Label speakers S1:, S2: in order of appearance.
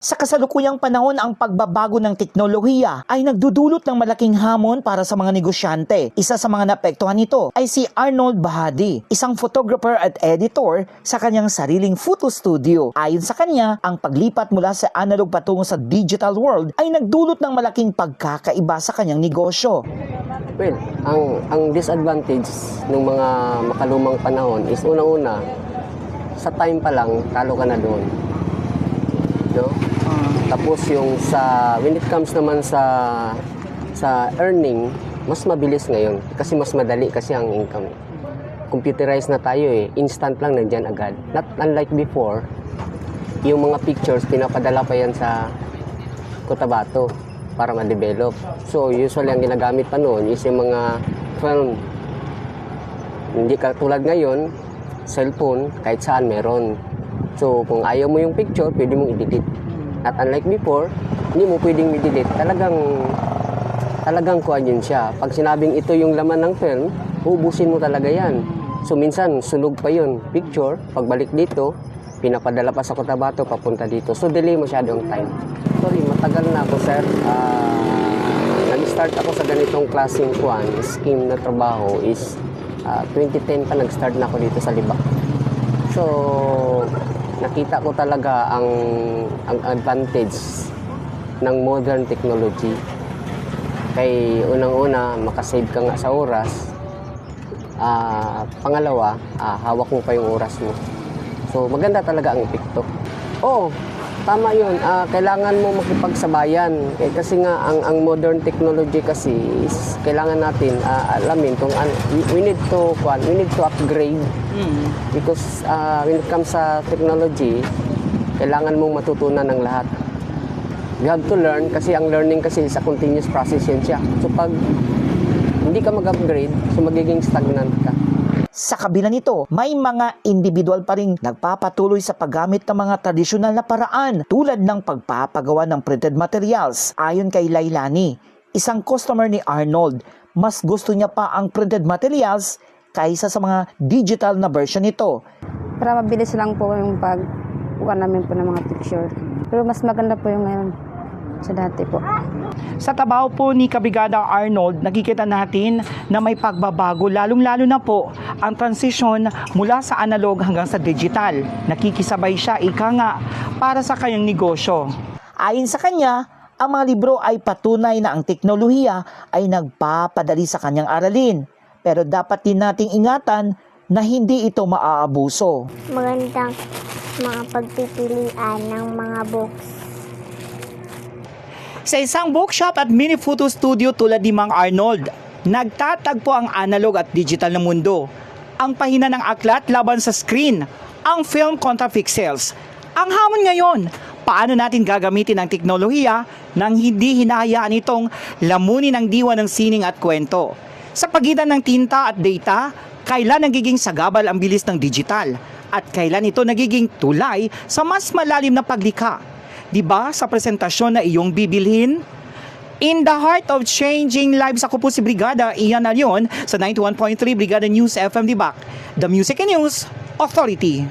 S1: Sa kasalukuyang panahon, ang pagbabago ng teknolohiya ay nagdudulot ng malaking hamon para sa mga negosyante. Isa sa mga naapektuhan nito ay si Arnold Bahadi, isang photographer at editor sa kanyang sariling photo studio. Ayon sa kanya, ang paglipat mula sa analog patungo sa digital world ay nagdulot ng malaking pagkakaiba sa kanyang negosyo.
S2: Well, ang ang disadvantage ng mga makalumang panahon is unang-una sa time pa lang talo ka na doon. No? Tapos yung sa when it comes naman sa sa earning, mas mabilis ngayon kasi mas madali kasi ang income. Computerized na tayo eh, instant lang nandiyan agad. Not unlike before, yung mga pictures pinapadala pa yan sa Cotabato para ma-develop. So, usually ang ginagamit pa noon is yung mga film. Hindi ka tulad ngayon, cellphone, kahit saan meron. So, kung ayaw mo yung picture, pwede mong i-delete. At unlike before, hindi mo pwedeng i-delete. Talagang, talagang kuha yun siya. Pag sinabing ito yung laman ng film, ubusin mo talaga yan. So, minsan, sunog pa yun. Picture, pagbalik dito, pinapadala pa sa Cotabato, papunta dito. So, delay masyadong time. Sorry, matagal na ako, sir. Ah, nag-start ako sa ganitong klaseng kuan, scheme na trabaho is ah, 2010 pa nag-start na ako dito sa Libak. So, nakita ko talaga ang ang advantage ng modern technology. Kay unang-una, makasave ka nga sa oras. Ah, pangalawa, ah, hawak mo pa yung oras mo. So, maganda talaga ang epekto. Oo, tama yun. Ah, kailangan mo makipagsabayan. Eh, kasi nga, ang, ang modern technology kasi is kailangan natin ah, alamin kung ano, we- we need to, kwan, we need to upgrade. Because ah, when it comes sa technology, kailangan mong matutunan ng lahat. You have to learn kasi ang learning kasi is a continuous process yan siya. So pag hindi ka mag-upgrade, so magiging stagnant ka.
S1: Sa kabila nito, may mga individual pa rin nagpapatuloy sa paggamit ng mga tradisyonal na paraan tulad ng pagpapagawa ng printed materials. Ayon kay Lailani, isang customer ni Arnold, mas gusto niya pa ang printed materials kaysa sa mga digital na version nito.
S3: Para mabilis lang po yung pag namin po ng mga picture. Pero mas maganda po yung ngayon sa dati po.
S1: Sa tabaw po ni Kabigada Arnold, nakikita natin na may pagbabago lalong-lalo na po ang transition mula sa analog hanggang sa digital. Nakikisabay siya, ika nga, para sa kanyang negosyo. Ayon sa kanya, ang mga libro ay patunay na ang teknolohiya ay nagpapadali sa kanyang aralin. Pero dapat din nating ingatan na hindi ito maaabuso.
S4: magandang mga pagpipilian ng mga books.
S1: Sa isang bookshop at mini photo studio tulad ni Mang Arnold, nagtatagpo ang analog at digital na mundo. Ang pahina ng aklat laban sa screen, ang film kontra pixels. Ang hamon ngayon, paano natin gagamitin ang teknolohiya nang hindi hinahayaan itong lamunin ang diwa ng sining at kwento. Sa pagitan ng tinta at data, kailan nagiging sagabal ang bilis ng digital at kailan ito nagiging tulay sa mas malalim na paglikha. 'Di ba sa presentasyon na iyong bibilhin? In the heart of changing lives, ako po si Brigada Ian Alion sa 91.3 Brigada News FM Dibak, the Music and News Authority.